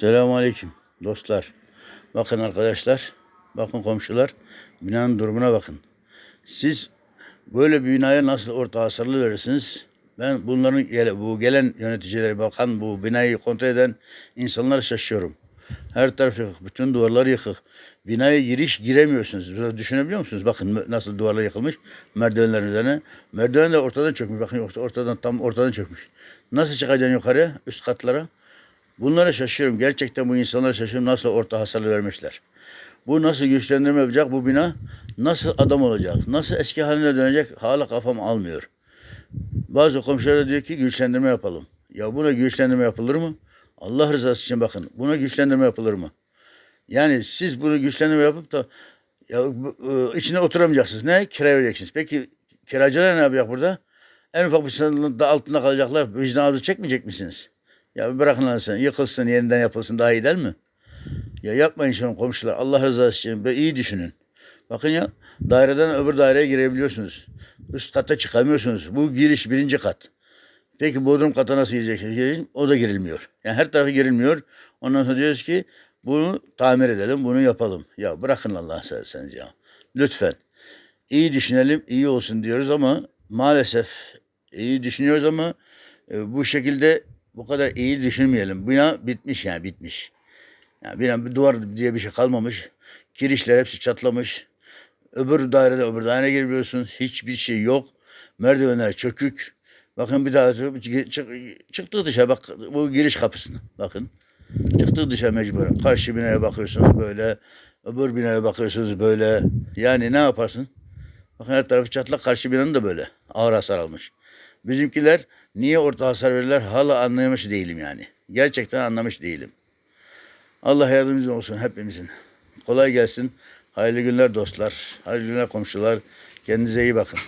Selamun Aleyküm dostlar. Bakın arkadaşlar, bakın komşular, binanın durumuna bakın. Siz böyle bir binaya nasıl orta hasarlı verirsiniz? Ben bunların bu gelen yöneticileri bakan bu binayı kontrol eden insanlara şaşıyorum. Her taraf yıkık, bütün duvarlar yıkık. Binaya giriş giremiyorsunuz. Düşünebiliyor musunuz? Bakın nasıl duvarlar yıkılmış merdivenlerin üzerine. Merdiven de ortadan çökmüş. Bakın yoksa ortadan tam ortadan çökmüş. Nasıl çıkacaksın yukarıya, üst katlara? Bunlara şaşıyorum. Gerçekten bu insanlara şaşıyorum. Nasıl orta hasarlı vermişler. Bu nasıl güçlendirme yapacak bu bina? Nasıl adam olacak? Nasıl eski haline dönecek? Hala kafam almıyor. Bazı komşular diyor ki güçlendirme yapalım. Ya buna güçlendirme yapılır mı? Allah rızası için bakın. Buna güçlendirme yapılır mı? Yani siz bunu güçlendirme yapıp da ya, e, içine oturamayacaksınız. Ne? Kira vereceksiniz. Peki kiracılar ne yapacak burada? En ufak bir sınırın da altında kalacaklar. Vicdan azabı çekmeyecek misiniz? Ya bırakın lan sen. Yıkılsın, yeniden yapılsın daha iyi değil mi? Ya yapmayın şunu komşular. Allah rızası için. Böyle iyi düşünün. Bakın ya daireden öbür daireye girebiliyorsunuz. Üst kata çıkamıyorsunuz. Bu giriş birinci kat. Peki bodrum kata nasıl gireceksiniz? O da girilmiyor. Yani her tarafı girilmiyor. Ondan sonra diyoruz ki bunu tamir edelim, bunu yapalım. Ya bırakın Allah severseniz ya. Lütfen. İyi düşünelim, iyi olsun diyoruz ama maalesef iyi düşünüyoruz ama e, bu şekilde bu kadar iyi düşünmeyelim. Bina bitmiş yani bitmiş. Yani bina bir duvar diye bir şey kalmamış. Kirişler hepsi çatlamış. Öbür dairede öbür daireye girmiyorsunuz. Hiçbir şey yok. Merdivenler çökük. Bakın bir daha çık, çık, çıktık dışarı bak bu giriş kapısını bakın. Çıktık dışarı mecburen. Karşı binaya bakıyorsunuz böyle. Öbür binaya bakıyorsunuz böyle. Yani ne yaparsın? Bakın her tarafı çatlak karşı binanın da böyle. Ağır hasar almış. Bizimkiler niye orta hasar verirler hala anlayamış değilim yani. Gerçekten anlamış değilim. Allah yardımcımız olsun hepimizin. Kolay gelsin. Hayırlı günler dostlar. Hayırlı günler komşular. Kendinize iyi bakın.